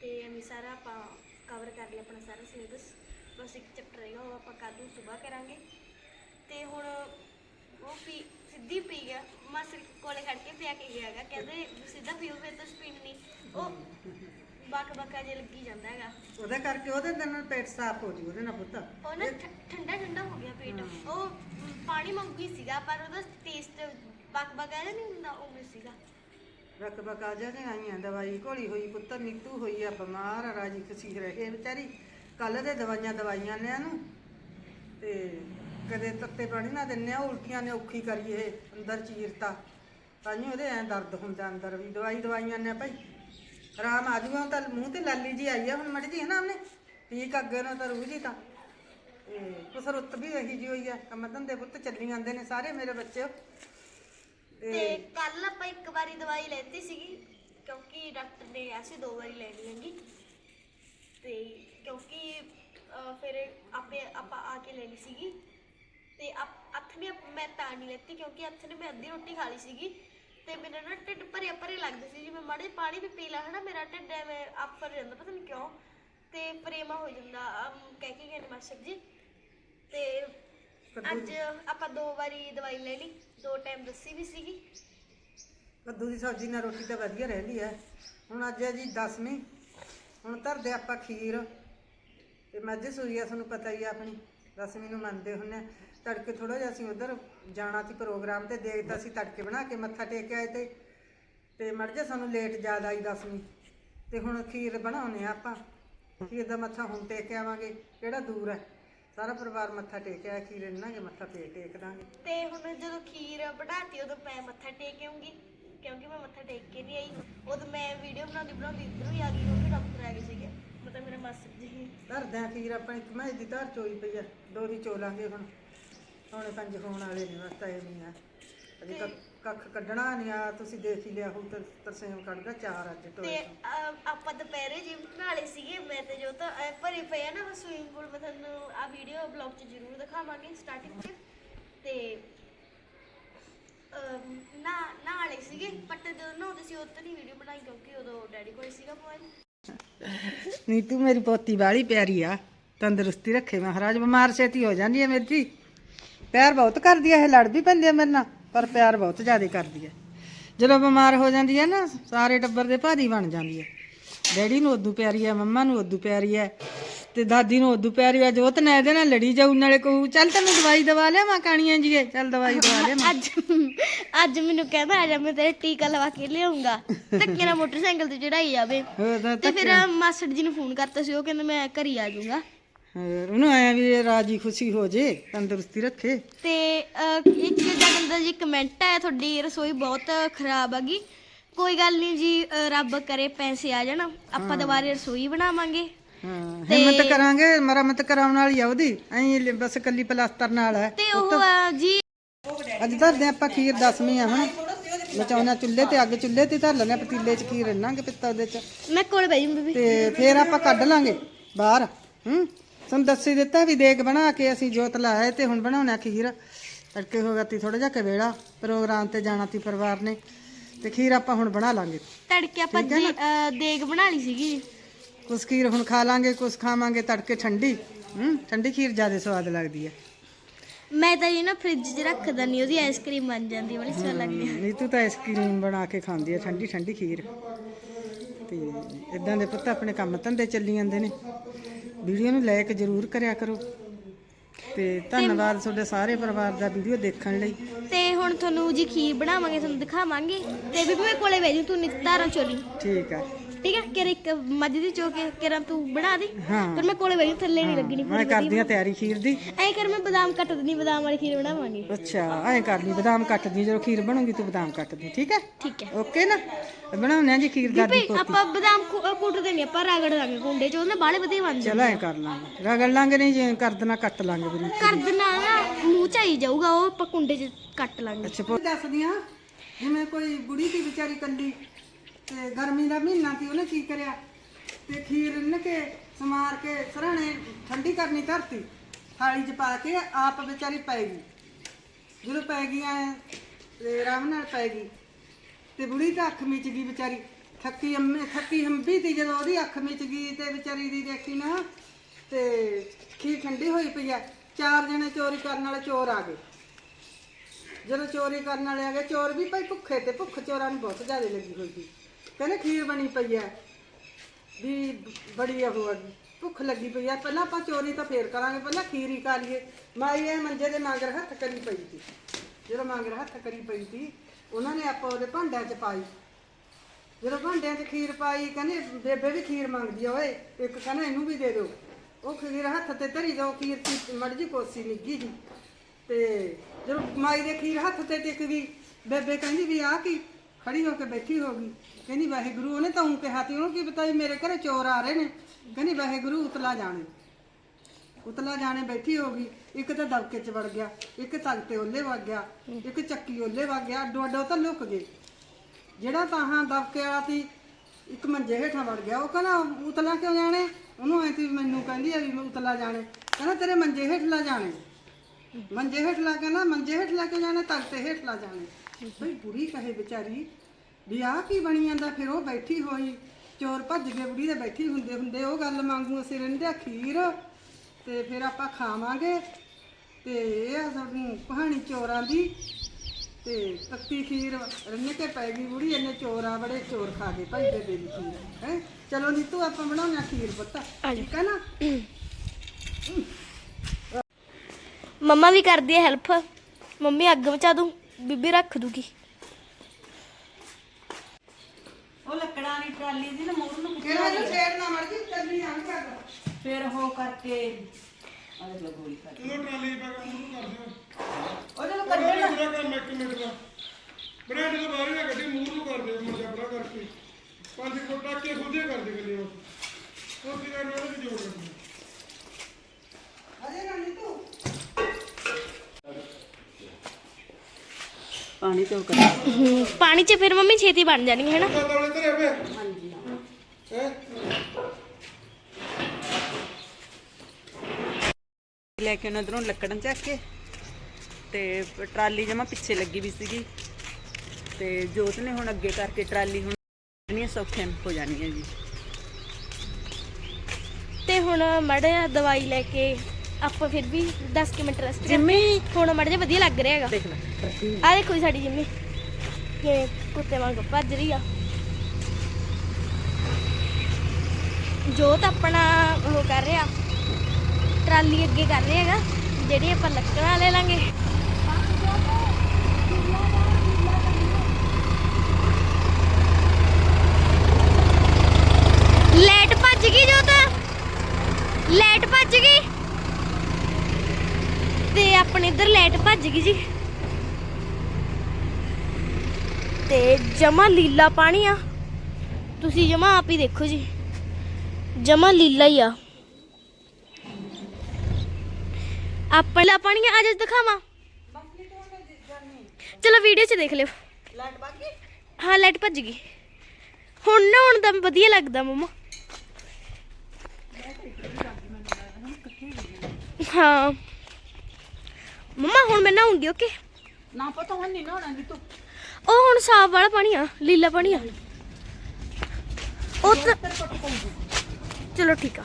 ਤੇ ਐਵੇਂ ਸਾਰਾ ਆਪਾਂ ਕਵਰ ਕਰ ਲਿਆ ਆਪਣਾ ਸਾਰਾ ਸਿਲੇਬਸ ਬਸ ਇੱਕ ਚੈਪਟਰ ਰਹੇਗਾ ਉਹ ਆਪਾਂ ਕੱਲ ਨੂੰ ਸਵੇਰ ਕਰਾਂਗੇ। ਤੇ ਹੁਣ ਉਹ ਪੀ, ਸਿੱਧੀ ਪੀ ਗਿਆ ਮਾਸਟਰ ਕੋਲੇ ਖੜ ਕੇ ਪਿਆ ਕੇ ਗਿਆਗਾ ਕਹਿੰਦੇ ਸਿੱਧਾ ਪੀਓ ਫਿਰ ਤਾਂ ਸਪੀਡ ਨਹੀਂ। ਉਹ ਬਕ ਬਕਾ ਜੇ ਲੱਗੀ ਜਾਂਦਾ ਹੈਗਾ। ਉਹਦੇ ਕਰਕੇ ਉਹਦੇ ਨਾਲ ਪੇਟ ਸਾਫ਼ ਹੋ ਜੂ ਉਹਦੇ ਨਾਲ ਪੁੱਤ। ਉਹ ਨਾ ਠ- ਠੰਡਾ ਠੰਡਾ ਹੋ ਗਿਆ ਪੇਟ। ਉਹ ਪਾਣੀ ਮੰਗੂ ਹੀ ਸੀਗਾ ਪਰ ਉਹਦਾ ਟੇਸਟ ਬਕ ਬਕਾ ਜਿਹਾ ਨਹੀਂ ਹੁੰਦਾ ਉਵੇਂ ਸੀਗਾ। ਰਕ ਬਕਾ ਜਾਨੇ ਆਈਆਂ ਦਵਾਈ ਘੋਲੀ ਹੋਈ ਪੁੱਤ ਨੀਤੂ ਹੋਈ ਆ ਬਿਮਾਰ ਆ ਰਾਜੀ ਖਸੀ ਰਹੇ ਵਿਚਾਰੀ। ਕੱਲ ਦੇ ਦਵਾਈਆਂ ਦਵਾਈਆਂ ਨੇ ਨੂੰ ਤੇ ਕਦੇ ਤੱਤੇ ਪਾਣੀ ਨਾ ਦਿੰਨੇ ਆ ਉਲਟੀਆਂ ਨੇ ਔਖੀ ਕਰੀ ਇਹ ਅੰਦਰ ਚੀਰਤਾ। ਤਾਂ ਉਹਦੇ ਐ ਦਰਦ ਹੁੰਦਾ ਅੰਦਰ ਵੀ। ਦਵਾਈ ਦਵਾਈਆਂ ਨੇ ਭਾਈ। ਆਰਾਮ ਆ ਜੂਗਾ ਤਾਂ ਮੂੰਹ ਤੇ ਲਾਲੀ ਜੀ ਆਈ ਆ ਹੁਣ ਮੜ ਜੀ ਹੈ ਨਾ ਉਹਨੇ। ਠੀਕ ਅੱਗੇ ਨਾ ਤਾਂ ਰੂਹ ਜੀ ਤਾਂ। ਤੇ ਕੁਛ ਰੁੱਤ ਵੀ ਇਹੀ ਜੀ ਹੋਈ ਆ ਕੰਮ ਧੰਦੇ ਪੁੱਤ ਚੱਲੀ ਜਾਂਦੇ ਨੇ ਸਾਰੇ ਮੇਰੇ ਬੱਚੇ। ਤੇ ਕੱਲ ਆਪਾਂ ਇੱਕ ਵਾਰੀ ਦਵਾਈ ਲੈਤੀ ਸੀਗੀ ਕਿਉਂਕਿ ਡਾਕਟਰ ਨੇ ਕਿਹਾ ਸੀ ਦੋ ਵਾਰੀ ਲੈਣੀ ਹੈਗੀ। ਤੇ ਕਿਉਂਕਿ ਅਹ, ਫਿਰ ਆਪੇ ਆਪਾਂ ਆ ਕੇ ਲੈ ਲਈ ਸੀਗੀ। ਤੇ ਅੱਥ ਨੇ ਮੈਂ ਤਾਂ ਨਹੀਂ ਲੈਤੀ ਕਿਉਂਕਿ ਅੱਥ ਨੇ ਮੈਂ ਅੱਧੀ ਰੋਟੀ ਖਾ ਲਈ ਸੀਗੀ। ਤੇ ਮੇਰਾ ਨਾ ਢਿੱਡ ਭਰਿਆ ਭਰੇ ਲੱਗਦਾ ਸੀ ਜਿਵੇਂ ਮਾੜੇ ਪਾਣੀ ਵੀ ਪੀ ਲਾ ਹਨਾ ਮੇਰਾ ਢਿੱਡ ਐਵੇਂ ਆਫਰ ਜਾਂਦਾ ਪਤਾ ਨਹੀਂ ਕਿਉਂ ਤੇ ਪ੍ਰੇਮਾ ਹੋ ਜਾਂਦਾ ਅਮ, ਕਹਿ ਕੇ ਗਏ ਨੇ ਮਾਸਟਰ ਜੀ। ਤੇ ਅੱਜ ਆਪਾਂ ਦੋ ਵਾਰੀ ਦਵਾਈ ਲੈ ਲਈ ਦੋ ਟਾਈਮ ਦੱਸੀ ਵੀ ਸੀਗੀ। ਕੱਦੂ ਦੀ ਸਬਜ਼ੀ ਨਾਲ ਰੋਟੀ ਤਾਂ ਵਧੀਆ ਰਹਿੰਦੀ ਹੈ। ਹੁਣ ਅੱਜ ਹੈ ਜੀ 10ਵੀਂ ਹੁਣ ਧਰਦੇ ਆਪਾਂ ਖੀਰ। ਤੇ ਮੱਝ ਸੂਈ ਆ ਤੁਹਾਨੂੰ ਪਤਾ ਹੀ ਆ ਆਪਣੀ। 10ਵੀਂ ਨੂੰ ਮੰਨਦੇ ਹੁੰਨੇ ਆ। ਤੜਕੇ ਥੋੜਾ ਜਿਹਾ ਅਸੀਂ ਉਧਰ ਜਾਣਾ ਸੀ ਪ੍ਰੋਗਰਾਮ ਤੇ ਦੇਖਦਾ ਸੀ ਤੜਕੇ ਬਣਾ ਕੇ ਮੱਥਾ ਟੇਕ ਆਏ ਤੇ ਤੇ ਮੜ ਜਾ ਸਾਨੂੰ ਲੇਟ ਜ਼ਿਆਦਾ ਆਈ 10ਵੀਂ ਤੇ ਹੁਣ ਖੀਰ ਬਣਾਉਨੇ ਆ ਆਪਾਂ। ਖੀਰ ਦਾ ਮੱਥਾ ਹੁਣ ਟੇਕ ਆਵਾਂਗੇ, ਕਿਹੜਾ ਦੂਰ ਹੈ? ਸਾਰਾ ਪਰਿਵਾਰ ਮੱਥਾ ਟੇਕ ਕੇ ਆਇਆ, ਖੀਰ ਇਹਨਾਂ ਮੱਥਾ ਟੇਕ ਟੇਕ ਦਾਂਗੇ। ਤੇ ਹੁਣ ਜਦੋਂ ਖੀਰ ਬਣਾਤੀ, ਉਦੋਂ ਮੈਂ ਮੱਥਾ ਟੇਕ ਕੇ ਆਉਂਗੀ ਕਿਉਂਕਿ ਮੈਂ ਮੱਥਾ ਟੇਕ ਕੇ ਨਹੀਂ ਆਈ। ਉਦੋਂ ਮੈਂ ਵੀਡੀਓ ਬਣਾਉਂਦੀ ਬਣਾਉਂਦੀ ਇੱਧਰੋਂ ਹੀ ਆ ਗਈ ਕਿਉਂਕਿ ਡਾਕਟਰ ਆ ਗਏ ਸੀਗੇ। ਮਤਲਬ ਮੇਰਾ ਮਾਸਟਰ ਜੀ ਧਰਦੇ ਆ ਖੀਰ ਦੀ ਧਰ ਚੋਈ ਪਈ ਆ ਦੋਰੀ ਚੋਲਾਂਗੇ ਹੁਣ। ਹੁਣੇ ਪੰਜ ਹੋਣ ਵਾਲੇ ਨੇ ਬਸ ਤਾਂ ਇਹ ਨਹੀਂ ਆ। ਅਜੇ ਕੱਖ ਕੱਢਣਾ ਨਹੀਂ ਆ ਤੁਸੀਂ ਦੇਖ ਹੀ ਲਿਆ ਹੋ ਤਾਂ ਤਰਸੇਮ ਕੱਢਦਾ ਚਾਰ ਅੱਜ ਤੇ ਟੋਏ ਅਮ, ਆਪਾਂ ਦੁਪਹਿਰੇ ਜਿਮ ਲਈ ਸੀਗੇ ਮੈਂ ਤੇ ਜੋ ਤਾਂ ਅਹ, ਭਰੇ ਪਏ ਆ ਨਾ ਸਵਿਮਿੰਗ ਪੂਲ ਮੈਂ ਤੁਹਾਨੂੰ ਆ ਵੀਡੀਓ ਬਲੌਗ 'ਚ ਜ਼ਰੂਰ ਦਿਖਾਵਾਂਗੇ ਸਟਾਰਟਿੰਗ 'ਚ ਤੇ ਅਮ, ਨਾ ਨਾ ਵਾਲੇ ਸੀਗੇ ਬਟ ਜਦੋਂ ਨਹਾਉਂਦੇ ਸੀ ਉਦੋਂ ਤਾਂ ਨਹੀਂ ਵੀਡੀਓ ਬਣਾਈ ਕਿਉਂਕਿ ਉਦੋਂ ਡੈਡੀ ਕੋਲ ਸੀਗਾ ਮੋਬਾਈਲ ਨਹੀਂ, ਤੂੰ ਮੇਰੀ ਪੋਤੀ ਬਾਲੀ ਪਿਆਰੀ ਆ, ਤੰਦਰੁਸਤੀ ਰੱਖੇ ਮਹਾਰਾਜ, ਬਿਮਾਰ ਛੇਤੀ ਹੋ ਜਾਂਦੀ ਹੈ ਮੇਰੀ ਧੀ। ਪਿਆਰ ਬਹੁਤ ਕਰਦੀ ਹੈ ਇਹ ਲੜ ਵੀ ਪੈਂਦੀ ਹੈ ਮੇਰੇ ਨਾਲ, ਪਰ ਪਿਆਰ ਬਹੁਤ ਜ਼ਿਆਦਾ ਕਰਦੀ ਹੈ ਜਦੋਂ ਬਿਮਾਰ ਹੋ ਜਾਂਦੀ ਹੈ ਨਾ, ਸਾਰੇ ਟੱਬਰ ਦੇ ਭਾਰੀ ਬਣ ਜਾਂਦੀ ਹੈ ਡੈਡੀ ਨੂੰ ਉਦੋਂ ਪਿਆਰੀ ਹੈ ਮੰਮਾ ਨੂੰ ਉਦੋਂ ਪਿਆਰੀ ਹੈ ਤੇ ਦਾਦੀ ਨੂੰ ਉਦੋਂ ਪਿਆਰੀ ਹੈ ਜੋਤ ਨੇ ਇਹਦੇ ਨਾਲ ਲੜੀ ਜਾਊ ਨਾਲੇ ਕਹੂ ਚੱਲ ਤੈਨੂੰ ਦਵਾਈ ਦਵਾ ਲਿਆ ਮਾਂ ਕਾਣੀਆਂ ਜੀਏ ਚੱਲ ਦਵਾਈ ਦਵਾ ਲਿਆ ਅੱਜ ਅੱਜ ਮੈਨੂੰ ਕਹਿੰਦਾ ਆ ਜਾ ਮੈਂ ਤੇਰੇ ਟੀਕਾ ਲਵਾ ਕੇ ਲਿਆਉਂਗਾ। ਧੱਕੇ ਨਾਲ ਮੋਟਰਸਾਈਕਲ ਤੇ ਚੜਾਈ ਜਾਵੇ। ਤਾਂ ਫਿਰ ਮਾਸਟਰ ਜੀ ਨੂੰ ਫੋਨ ਕਰਤਾ ਸੀ ਉਹ ਕਹਿੰਦਾ ਮੈਂ ਘਰ ਆ ਜਾਊਂਗਾ। ਉਹਨੂੰ ਆਇਆ ਵੀ ਰਾਜੀ ਖੁਸ਼ੀ ਹੋ ਜੇ ਤੰਦਰੁਸਤੀ ਰੱਖੇ। ਤੇ ਇੱਕ ਜਗੰਦਰ ਜੀ ਕਮੈਂਟ ਆਇਆ ਤੁਹਾਡੀ ਰਸੋਈ ਬਹੁਤ ਖਰਾਬ ਹੈਗੀ। ਕੋਈ ਗੱਲ ਨਹੀਂ ਜੀ ਰੱਬ ਕਰੇ ਪੈਸੇ ਆ ਜਾਣ। ਆਪਾਂ ਦੁਬਾਰੇ ਰਸੋਈ ਬਣਾਵਾਂਗੇ। ਹਾਂ ਹਿੰਮਤ ਕਰਾਂਗੇ ਮਰਮਤ ਕਰਾਉਣ ਵਾਲੀ ਆ ਉਹਦੀ। ਐਂ ਬਸ ਕੱਲੀ ਪਲਾਸਟਰ ਨਾਲ ਹੈ। ਤੇ ਉਹ ਅਹ, ਜੀ। ਅੱਜ ਧਰਦੇ ਆਪਾਂ ਖੀਰ ਦਸਵੀਂ ਆ ਹੁਣ ਬਚਾਉਣਾ ਚੁੱਲ੍ਹੇ ਤੇ ਅੱਗ ਚੁੱਲ੍ਹੇ ਤੇ ਧਰ ਲੈਣੇ ਪਤੀਲੇ 'ਚ ਖੀਰ ਰੰਨਾਂਗੇ ਪਿੱਤਲ ਦੇ 'ਚ। ਮੈਂ ਕੋਲ ਬੈਠ ਜੂੰ ਬੀਬੀ। ਤੇ ਫੇਰ ਆਪਾਂ ਕੱਢ ਲਾਂਗੇ ਬਾਹਰ। ਹੂੰ? ਤੁਹਾਨੂੰ ਦੱਸੀ ਦਿੱਤਾ ਵੀ ਦੇਗ ਬਣਾ ਕੇ ਅਸੀਂ ਜੋਤ ਲਾਏ ਤੇ ਹੁਣ ਬਣਾਉਣਾ ਖੀਰ। ਤੜਕੇ ਹੋ ਗਿਆ ਤੀ ਥੋੜਾ ਜਿਹਾ ਕਵੇੜਾ ਪ੍ਰੋਗਰਾਮ ਤੇ ਜਾਣਾ ਤੀ ਪਰਿਵਾਰ ਨੇ। ਤੇ ਖੀਰ ਆਪਾਂ ਹੁਣ ਬਣਾ ਲਾਂਗੇ। ਤੜਕੇ ਆਪਾਂ ਜੀ ਅਹ, ਦੇਗ ਬਣਾ ਲਈ ਸੀਗੀ। ਕੁਛ ਖੀਰ ਹੁਣ ਖਾ ਲਾਂਗੇ ਕੁਛ ਖਾਵਾਂਗੇ ਤੜਕੇ ਠੰਡੀ। ਹੂੰ ਠੰਡੀ ਖੀਰ ਜ਼ਿਆਦਾ ਸਵਾਦ ਲੱਗਦੀ ਹੈ। ਮੈਂ ਤਾਂ ਜੀ ਨਾ ਫ੍ਰਿਜ 'ਚ ਰੱਖ ਦਿੰਦੀ ਉਹਦੀ ਆਈਸਕ੍ਰੀਮ ਬਣ ਜਾਂਦੀ ਬੜੀ ਸਵਾਦ ਲੱਗਦੀ ਹੈ। ਨੀਤੂ ਤਾਂ ਆਈਸਕ੍ਰੀਮ ਬਣਾ ਕੇ ਖਾਂਦੀ ਹੈ ਠੰਡੀ ਠੰਡੀ ਖੀਰ। ਤੇ ਇਦਾਂ ਦੇ ਪੁੱਤ ਆਪਣੇ ਕੰਮ ਧੰਦੇ ਚੱਲੀ ਜਾਂਦੇ ਨੇ। ਵੀਡੀਓ ਨੂੰ ਲਾਇਕ ਜ਼ਰੂਰ ਕਰਿਆ ਕਰੋ। ਤੇ ਧੰਨਵਾਦ ਤੁਹਾਡੇ ਸਾਰੇ ਪਰਿਵਾਰ ਦਾ ਵੀਡੀਓ ਦੇਖਣ ਲਈ। ਤੇ ਹੁਣ ਤੁਹਾਨੂੰ ਜੀ ਖੀਰ ਬਣਾਵਾਂਗੇ ਤੁਹਾਨੂੰ ਦਿਖਾਵਾਂਗੇ। ਤੇ ਬੀਬੀ ਮੈਂ ਕੋਲੇ ਬੈਠ ਜੂ ਤੂੰ ਨਿਤਾਰਾਂ ਚੋਲੀ ਠੀਕ ਹੈ ਠੀਕ ਹੈ? ਕਿ ਇੱਕ ਮੱਝ ਦੀ ਚੋ ਕੇ ਕਿਰਾਂ ਤੂੰ ਬਣਾ ਦੇ। ਹਾਂ। ਪਰ ਮੈਂ ਕੋਲੇ ਬੈਠੀ ਥੱਲੇ ਨਹੀਂ ਲੱਗਣੀ ਮੈਂ ਕਰਦੀ ਆ ਤਿਆਰੀ ਖੀਰ ਦੀ। ਐਂ ਕਰ ਮੈਂ ਬਦਾਮ ਕੱਟ ਦਿੰਦੀ ਬਦਾਮ ਵਾਲੀ ਖੀਰ ਬਣਾਵਾਂਗੇ। ਅੱਛਾ ਐਂ ਕਰਨੀ ਬਦਾਮ ਕੱਟਦੀ ਜਦੋਂ ਖੀਰ ਬਣੂਗੀ ਤੂੰ ਬਦਾਮ ਕੱਟਦੀ ਠੀਕ ਹੈ? ਠੀਕ ਹੈ। ਓਕੇ ਨਾ? ਬਣਾਉਂਦੇ ਆ ਜੀ ਖੀਰ ਦਾਦੀ ਵੀ ਪੋਤੀ ਆਪਾਂ ਬਦਾਮ ਕੁ- ਅ, ਕੁੱਟਦੇ ਨਹੀਂ ਆਪਾਂ ਰਗੜ ਲਾਂਗੇ ਕੁੰਡੇ ਚ ਉਹਨੇ ਬਾਲੇ ਵਧੀਆ ਬਣ ਚਲ ਐਂ ਕਰ ਲਾਂਗੇ। ਰਗੜ ਲਾਂਗੇ ਨਹੀਂ ਜੇ ਕਰ ਦੇਣਾ ਕੱਟ ਲਾਂਗੇ ਬਰੀ ਕਰ ਦੇਣਾ ਨਾ ਮੂੰਹ ਚ ਆਈ ਜਾਊਗਾ ਉਹ ਆਪਾਂ ਕੁੰਡੇ ਚ ਕੱਟ ਲਾਂਗੇ। ਅੱਛਾ ਦੱਸਦੀਆਂ ਜਿਵੇਂ ਕੋਈ ਬੁੜੀ ਦੀ ਵਿਚਾਰੀ ਕੱਲੀ ਤੇ ਗਰਮੀ ਦਾ ਮਹੀਨਾ ਸੀ, ਉਹਨੇ ਕੀ ਕਰਿਆ? ਤੇ ਖੀਰ ਰਿੰਨ ਕੇ, ਸਮਾਰ ਕੇ, ਸਰਾਣੇ ਠੰਡੀ ਕਰਨੀ ਧਰਤੀ, ਥਾਲੀ 'ਚ ਪਾ ਕੇ ਆਪ ਵਿਚਾਰੀ ਪੈ ਗਈ। ਜਦੋਂ ਪੈ ਗਈ ਐ ਤੇ ਆਰਾਮ ਨਾਲ ਪੈ ਗਈ। ਤੇ ਬੁੜੀ ਤਾਂ ਅੱਖ ਮਿਚ ਗਈ ਵਿਚਾਰੀ। ਥੱਕੀ ਅੰਮੇ, ਥੱਕੀ ਹੰਬੀ ਤੀ ਜਦੋਂ ਉਹਦੀ ਅੱਖ ਮਿਚ ਗਈ ਤੇ ਵਿਚਾਰੀ ਦੀ ਦੇਖੀ ਨਾ, ਤੇ ਖੀਰ ਠੰਡੀ ਹੋਈ ਪਈ ਆ। ਚਾਰ ਜਣੇ ਚੋਰੀ ਕਰਨ ਵਾਲੇ ਚੋਰ ਆ ਗਏ। ਜਦੋਂ ਚੋਰੀ ਕਰਨ ਵਾਲੇ ਆ ਗਏ, ਚੋਰ ਵੀ ਭਾਈ ਭੁੱਖੇ ਤੇ ਭੁੱਖ ਚੋਰਾਂ ਨੂੰ ਬਹੁਤ ਜ਼ਿਆਦਾ ਲੱਗੀ ਹੋਈ ਸੀ। ਕਹਿੰਦੇ ਖੀਰ ਬਣੀ ਪਈ ਐ। ਵੀ ਬੜੀ ਉਹ ਹੈਗੀ ਭੁੱਖ ਲੱਗੀ ਪਈ ਐ ਪਹਿਲਾਂ ਆਪਾਂ ਚੋਰੀ ਤਾਂ ਫੇਰ ਕਰਾਂਗੇ। ਪਹਿਲਾਂ ਖੀਰ ਹੀ ਖਾ ਲਈਏ। ਮਾਈ ਐ ਮੰਜੇ ਦੇ ਮਗਰ ਹੱਥ ਕਰੀ ਪਈ ਸੀ। ਜਦੋਂ ਮਗਰ ਹੱਥ ਕਰੀ ਪਈ ਸੀ, ਉਹਨਾਂ ਨੇ ਆਪਾਂ ਉਹਦੇ ਭਾਂਡਿਆਂ 'ਚ ਪਾਈ। ਜਦੋਂ ਭਾਂਡਿਆਂ 'ਚ ਖੀਰ ਪਾਈ, ਕਹਿੰਦੇ ਬੇਬੇ ਵੀ ਖੀਰ ਮੰਗਦੀ ਆ ਓਏ। ਇੱਕ ਕਹਿੰਦਾ ਇਹਨੂੰ ਵੀ ਦੇ ਦਿਓ। ਉਹ ਖੀਰ ਹੱਥ ਤੇ ਧਰੀ ਜਾਓ ਖੀਰ ਦੀ ਮੜ ਜੀ ਕੋਸੀ ਨਿੱਗੀ ਜੀ ਤੇ ਜਦੋਂ ਮਾਈ ਦੇ ਖੀਰ ਹੱਥ ਤੇ ਟਿਕ ਗਈ, ਬੇਬੇ ਕਹਿੰਦੀ ਵੀ ਆ ਕੀ ਖੜੀ ਹੋ ਕੇ ਬੈਠੀ ਹੋ ਗਈ। ਕਹਿੰਦੀ, ਵਾਹਿਗੁਰੂ, ਉਹਨੇ ਤਾਂ ਉਹ ਕਿਹਾ ਤੀ ਉਹਨੂੰ ਕੀ ਪਤਾ ਵੀ ਮੇਰੇ ਘਰੇ ਚੋਰ ਆ ਰਹੇ ਨੇ। ਕਹਿੰਦੀ, ਵਾਹਿਗੁਰੂ, ਉਤਲਾ ਜਾਣੇ। ਉਤਲਾ ਜਾਣੇ ਬੈਠੀ ਹੋ ਗਈ। ਇੱਕ ਤਾਂ ਦਬਕੇ ਚ ਵੜ ਗਿਆ, ਇੱਕ ਤਖਤੇ ਓਲੇ ਵਗ ਗਿਆ, ਇੱਕ ਚੱਕੀ ਓਲੇ ਵਗ ਗਿਆ, ਅੱਡੋ ਅੱਡੋ ਤਾਂ ਲੁਕ ਗਏ। ਜਿਹੜਾ ਤਾਂ ਹਾਂ ਦਬਕੇ ਵਾਲਾ ਸੀ, ਇੱਕ ਮੰਜੇ ਹੇਠਾਂ ਵੜ ਗਿਆ। ਉਹ ਕਹਿੰਦਾ, ਉਤਲਾ ਕਿਉਂ ਜਾਣੇ? ਉਹਨੂੰ ਐਂ ਤੀ ਮੈਨੂੰ ਕਹਿੰਦੀ ਆ ਵੀ ਉਤਲਾ ਜਾਣੇ। ਕਹਿੰਦਾ, ਤੇਰੇ ਮੰਜੇ ਹੇਠਲਾ ਜਾਣੇ। ਮੰਜੇ ਹੇਠਲਾ ਕਹਿੰਦਾ, ਮੰਜੇ ਹੇਠਲਾ ਕਿਉਂ ਜਾਣੇ? ਤਖਤੇ ਹੇਠਲਾ ਜਾਣੇ। ਭਈ ਬੁੜੀ ਕਹੇ ਵਿਚਾਰੀ ਵੀ ਆਹ ਕੀ ਬਣੀ ਜਾਂਦਾ ਫਿਰ ਉਹ ਬੈਠੀ ਹੋਈ ਚੋਰ ਭੱਜ ਗਏ ਬੁੜੀ ਦੇ ਬੈਠੀ ਹੁੰਦੇ ਹੁੰਦੇ ਉਹ ਗੱਲ ਮੰਗੂ ਅਸੀਂ ਰਹਿੰਦੇ ਆ ਖੀਰ ਤੇ ਫਿਰ ਆਪਾਂ ਖਾਵਾਂਗੇ ਤੇ ਇਹ ਆ ਸਾਡੀ ਕਹਾਣੀ ਚੋਰਾਂ ਦੀ ਤੇ ਤੱਤੀ ਖੀਰ ਰੰਨ ਕੇ ਪੈ ਗਈ ਬੁੜੀ ਇੰਨੇ ਚੋਰ ਬੜੇ ਚੋਰ ਖਾ ਗਏ ਭਾਈ ਬੇਬੇ ਦੀ ਖੀਰ ਹੈ? ਚਲੋ ਨੀਤੂ ਆਪਾਂ ਬਣਾਉਣਾ ਖੀਰ ਪੁੱਤ ਠੀਕ ਹੈ ਨਾ? ਮੰਮਾ ਵੀ ਕਰਦੀ ਹੈ ਹੈਲਪ ਮੰਮੀ ਅੱਗ ਬਚਾ ਦੂੰ। ਬੀਬੀ ਰੱਖ ਦੂਗੀ। ਉਹ ਲੱਕੜਾਂ ਦੀ ਟਰਾਲੀ ਦੀ ਨਾ ਮੋਰ ਨੂੰ ਕਿਹੜਾ ਇਹਨੂੰ ਛੇੜਨਾ ਮਰ ਜੀ ਚੱਲੀ ਆਂ ਕਰ ਫਿਰ ਉਹ ਕਰਕੇ ਲਓ ਗੋਲੀ ਕਰ ਚਲੋ ਟਰਾਲੀ ਪਾ ਕੇ ਮੂੰਹ ਕਰ ਦਿਓ। ਉਹਦੇ ਨੂੰ ਕੱਢਣਾ ਪੂਰਾ ਕੰਮ ਇੱਕ ਮਿੰਟ ਦਾ। ਬ੍ਰੈਡ ਤੋਂ ਬਾਹਰ ਨਾ ਗੱਡੀ ਮੂੰਹ ਨੂੰ ਕਰ ਦਿਓ ਮਰਜ਼ਾ ਬੜਾ ਕਰਕੇ। ਪੰਜ ਕੋਲ ਟਾਕੇ ਖੁੱਦੇ ਕਰ ਦੇ ਗੱਲੇ ਉਹ। ਉਹ ਕਿਹੜਾ ਨਾਲ ਵੀ ਜੋੜ ਅਜੇ ਨਾ ਨੀਤੂ ਪਾਣੀ ਤੋਂ ਕਰ ਹਮ, ਪਾਣੀ 'ਚ ਫਿਰ ਮੰਮੀ ਛੇਤੀ ਬਣ ਜਾਣੀ ਹੈ ਨਾ ਹਾਂਜੀ ਲੈ ਕੇ ਉਹਨਾਂ ਇਧਰੋਂ ਲੱਕੜਾਂ ਚੱਕ ਕੇ ਤੇ ਟਰਾਲੀ ਜਮਾ ਪਿੱਛੇ ਲੱਗੀ ਵੀ ਸੀਗੀ। ਤੇ ਜੋਤ ਨੇ ਹੁਣ ਅੱਗੇ ਕਰਕੇ ਟਰਾਲੀ ਹੁਣ ਜਿਹੜੀਆਂ ਸੌਖੀਆਂ ਹੋ ਜਾਣੀਆਂ ਜੀ। ਤੇ ਹੁਣ ਮੜਾ ਦਵਾਈ ਲੈ ਕੇ ਆਪਾਂ ਫਿਰ ਵੀ 10 ਕੁ ਮਿੰਟ ਰੈਸਟ ਜਿੰਮੀ। ਹੁਣ ਮੜ ਜਾ ਵਧੀਆ ਲੱਗ ਰਿਹਾ ਹੈਗਾ। ਦੇਖ ਲੈ ਆ ਦੇਖੋ ਜੀ ਸਾਡੀ ਜਿੰਮੀ। ਕਿ ਕੁੱਤੇ ਵਾਂਗ ਭੱਜ ਰਹੀ ਆ। ਜੋਤ ਆਪਣਾ ਉਹ ਕਰ ਰਿਹਾ। ਟਰਾਲੀ ਅੱਗੇ ਕਰ ਰਿਹਾ ਹੈਗਾ। ਜਿਹੜੀ ਆਪਾਂ ਲੱਕੜਾਂ ਲੈ ਲਾਂਗੇ। ਲਾਈਟ ਭੱਜ ਗਈ ਜੋਤ। ਲਾਈਟ ਭੱਜ ਗਈ। ਤੇ ਆਪਣੇ ਇੱਧਰ ਲਾਈਟ ਭੱਜ ਗਈ ਜੀ। ਤੇ ਜਮਾ ਲੀਲਾ ਪਾਣੀ ਆ। ਤੁਸੀਂ ਜਮਾ ਆਪ ਹੀ ਦੇਖੋ ਜੀ। ਜਮਾ ਲੀਲਾ ਹੀ ਆ। ਆਪਾਂ ਲਾ ਪਾਣੀ ਆ ਅੱਜ ਦਿਖਾਵਾਂ। ਚਲੋ ਵੀਡੀਓ 'ਚ ਦੇਖ ਲਿਓ। ਲਾਈਟ ਬਾਕੀ ਹਾਂ ਲਾਈਟ ਭੱਜ ਗਈ। ਹੁਣ ਨਾ ਹੁਣ ਤਾਂ ਵਧੀਆ ਲੱਗਦਾ ਮਮਾ। ਹਾਂ। ਮਮਾ ਹੁਣ ਮੈਂ ਨਹਾਉਂਗੀ ਓਕੇ ਨਾ ਪਤਾ ਹੁਣ ਨਹੀਂ ਨਹਾਉਣਾ ਜੀ ਤੂੰ। ਉਹ ਹੁਣ ਸਾਫ਼ ਵਾਲਾ ਪਾਣੀ ਆ ਲੀਲਾ ਪਾਣੀ ਆ। ਉਹ ਤਾਂ ਚਲੋ ਠੀਕ ਆ।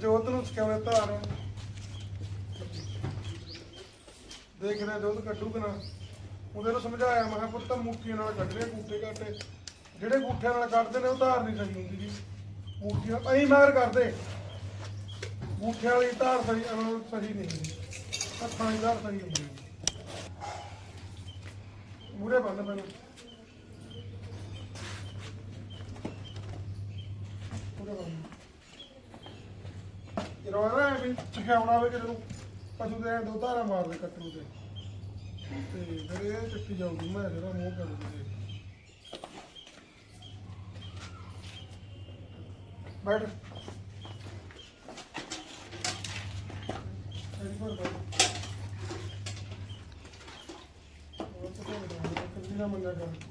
ਜੋਤ ਨੂੰ ਸਿਖਾਉਣੇ ਧਾਰ। ਦੇਖਦੇ ਹਾਂ ਕੱਢੂ ਕਿ ਨਾ। ਉਹਦੇ ਨੂੰ ਸਮਝਾਇਆ, ਮੈਂ ਕਿਹਾ, ਪੁੱਤ ਮੁੱਠੀ ਨਾਲ ਕੱਢਦੇ ਗੂਠੇ ਘਾਟੇ। ਜਿਹੜੇ ਗੂਠਿਆਂ ਨਾਲ ਕੱਢਦੇ ਨੇ, ਉਹ ਧਾਰ ਨਹੀਂ ਸਹੀ ਹੁੰਦੀ ਜੀ। ਮੁੱਠੀਆਂ ਐਂ ਮਾਰ ਕਰਦੇ। ਗੂਠਿਆਂ ਵਾਲੀ ਧਾਰ ਸਹੀ, ਅਹ ਸਹੀ ਨਹੀਂ ਹੁੰਦੀ। ਹੱਥਾਂ ਦੀ ਧਾਰ ਸਹੀ ਹੁੰਦੀ ਮੂਰੇ ਬੰਦ ਮੈਨੂੰ। ਮੂਰੇ ਬੰਦ ਰੋਣਾ ਹੈ ਵੀ ਸਿਖਾਉਣਾ ਹੋਵੇ ਕਿਸੇ ਨੂੰ ਪਸ਼ੂ ਦੇ ਦੋ ਧਾਰਾ ਮਾਰਦੇ ਕੱਟੂ ਤੇ। ਤੇ ਫਿਰ ਇਹ ਚੱਕੀ ਜਾਊਗੀ, ਮੈਂ ਜਿਹੜਾ ਮੂੰਹ ਕਰੂਗੀ ਬੈਠ। ਐਡੀ ਪਰ ਬੈਠ ਉਹ ਤਾਂ ਕੋਈ ਨਾ ਮੰਨਿਆ ਕਰ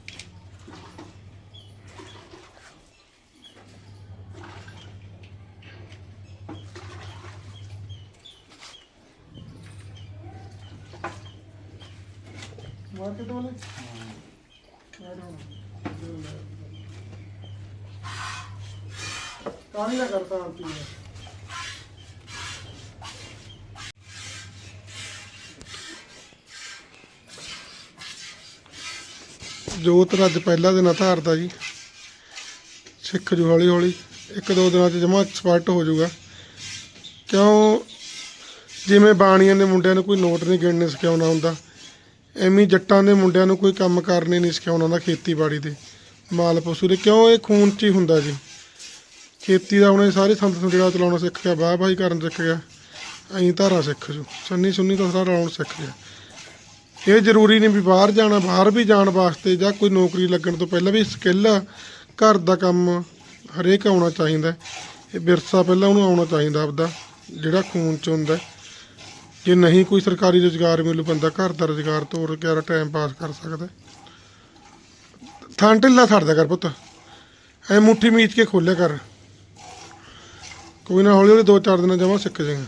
ਮਾਰਕੀਟ ਵਾਲੇ ਕਾਹਨੀ ਨਾ ਕਰਤਾ ਆਂਟੀ ਜੋਤ ਅੱਜ ਪਹਿਲਾ ਦਿਨ ਧਾਰਦਾ ਜੀ, ਸਿੱਖ ਜੂ ਹੌਲੀ ਹੌਲੀ, ਇੱਕ ਦੋ ਦਿਨਾਂ 'ਚ ਜਮਾ ਐਕਸਪਰਟ ਹੋ ਜਾਊਗਾ ਕਿਉਂ? ਜਿਵੇਂ ਬਾਣੀਆਂ ਦੇ ਮੁੰਡਿਆਂ ਨੂੰ ਕੋਈ ਨੋਟ ਨਹੀਂ ਗਿਣਨੇ ਸਿਖਾਉਣਾ ਹੁੰਦਾ। ਐਵੇਂ ਜੱਟਾਂ ਦੇ ਮੁੰਡਿਆਂ ਨੂੰ ਕੋਈ ਕੰਮ ਕਰਨੇ ਨਹੀਂ ਸਿਖਾਉਣਾ ਦਾ ਖੇਤੀਬਾੜੀ ਦੇ ਮਾਲ ਪਸ਼ੂ ਦੇ ਕਿਉਂ ਇਹ ਖੂਨ 'ਚ ਹੀ ਹੁੰਦਾ ਜੀ ਖੇਤੀ ਦਾ ਉਹਨੇ ਇਹ ਸਾਰੇ ਸੰਦ ਸੰਦੇੜਾ ਚਲਾਉਣਾ ਸਿੱਖ ਗਿਆ ਵਾਹ ਬਾਈ ਕਰਨ ਸਿੱਖ ਗਿਆ, ਐਂ ਧਾਰਾ ਸਿੱਖ ਜੂ। ਸੰਨੀ ਸੁੰਨੀ ਤਾਂ ਸਾਰਾ ਲਾਉਣ ਸਿੱਖ ਗਿਆ। ਇਹ ਜ਼ਰੂਰੀ ਨਹੀਂ ਵੀ ਬਾਹਰ ਜਾਣਾ, ਬਾਹਰ ਵੀ ਜਾਣ ਵਾਸਤੇ ਜਾਂ ਕੋਈ ਨੌਕਰੀ ਲੱਗਣ ਤੋਂ ਪਹਿਲਾਂ ਵੀ ਸਕਿੱਲ ਘਰ ਦਾ ਕੰਮ ਹਰੇਕ ਆਉਣਾ ਚਾਹੀਦਾ। ਇਹ ਵਿਰਸਾ ਪਹਿਲਾਂ ਉਹਨੂੰ ਆਉਣਾ ਚਾਹੀਦਾ ਆਪਦਾ, ਜਿਹੜਾ ਖੂਨ 'ਚ ਹੁੰਦਾ। ਜੇ ਨਹੀਂ ਕੋਈ ਸਰਕਾਰੀ ਰੁਜ਼ਗਾਰ ਮਿਲੂ ਬੰਦਾ ਘਰ ਦਾ ਰੁਜ਼ਗਾਰ ਤੋਰ ਕੇ ਆਪਦਾ ਟਾਈਮ ਪਾਸ ਕਰ ਸਕਦਾ। ਥਾਂ ਢਿੱਲਾ ਛੱਡਦਾ ਕਰ ਪੁੱਤ। ਐ ਮੁੱਠੀ ਮੀਚ ਕੇ ਖੋਲਿਆ ਕਰ। ਕੋਈ ਨਾ ਹੌਲੀ ਹੌਲੀ ਦੋ ਚਾਰ ਦਿਨਾਂ ਜਮਾ ਸਿੱਖ ਜਾਏਗਾ।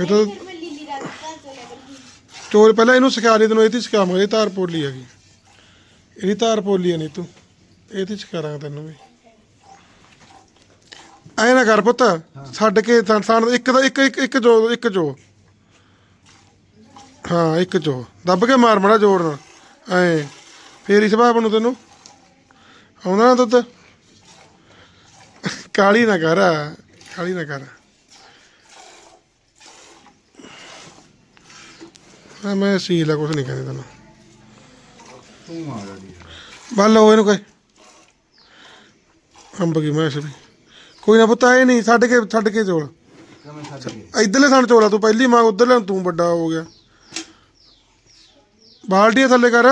ਇਹ ਤਾਂ ਚੋਰ ਪਹਿਲਾਂ ਇਹਨੂੰ ਸਿਖਾ ਦੇ ਤੈਨੂੰ ਇਹ ਤੇ ਸਿਖਾਵਾਂਗੇ ਇਹ ਧਾਰ ਪੋਲੀ ਹੈਗੀ। ਇਹਦੀ ਧਾਰ ਪੋਲੀ ਹੈ ਨਹੀਂ ਤੂੰ ਇਹ ਤੇ ਸਿਖਾਰਾਂਗਾ ਤੈਨੂੰ ਵੀ। ਐ ਨਾ ਕਰ ਪੁੱਤ ਛੱਡ ਕੇ ਥਾਂ ਇੱਕ ਦਾ ਇੱਕ ਇੱਕ ਇੱਕ ਜੋ ਇੱਕ ਜੋ ਹਾਂ ਇੱਕ ਜੋ ਦੱਬ ਕੇ ਮਾਰ ਮੜਾ ਜ਼ੋਰ ਨਾਲ। ਐ। ਫੇਰ ਹੀ ਸੁਭਾਅ ਬਣੂ ਤੈਨੂੰ। ਆਉਂਦਾ ਨਾ ਦੁੱਧ। ਕਾਲੀ ਨਾ ਕਰ। ਕਾਲੀ ਨਾ ਕਰ। ਆ ਮੈਂ ਸੀਲ ਕੁਛ ਨਹੀਂ ਕਹਿੰਦੇ ਤੈਨੂੰ। ਤੂੰ ਆ ਜੀ ਬੱਲ ਇਹਨੂੰ ਕਹੇ ਅੰਬ ਕੀ ਮੈਂ ਵੀ ਕੋਈ ਨਾ ਪੁੱਤ ਇਹ ਨਹੀਂ, ਛੱਡ ਕੇ ਛੱਡ ਕੇ ਚੋਲ। ਕਵੇਂ ਛੱਡ ਕੇ ਇਧਰਲੇ ਥਣ ਚੋਲਾ ਤੂੰ, ਪਹਿਲੀ ਮਾਂ, ਉਧਰਲੇ ਤੂੰ ਵੱਡਾ ਹੋ ਗਿਆ। ਬਾਲਟੀ ਥੱਲੇ ਕਰ।